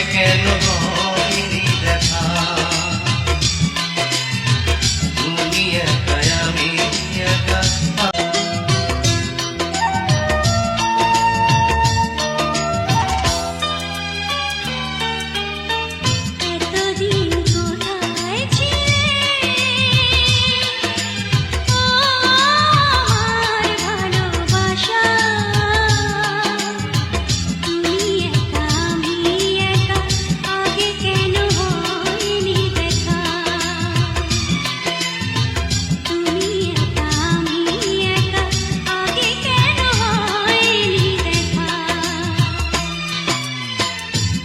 que no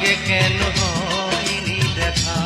আগে কেন হয়নি দেখা?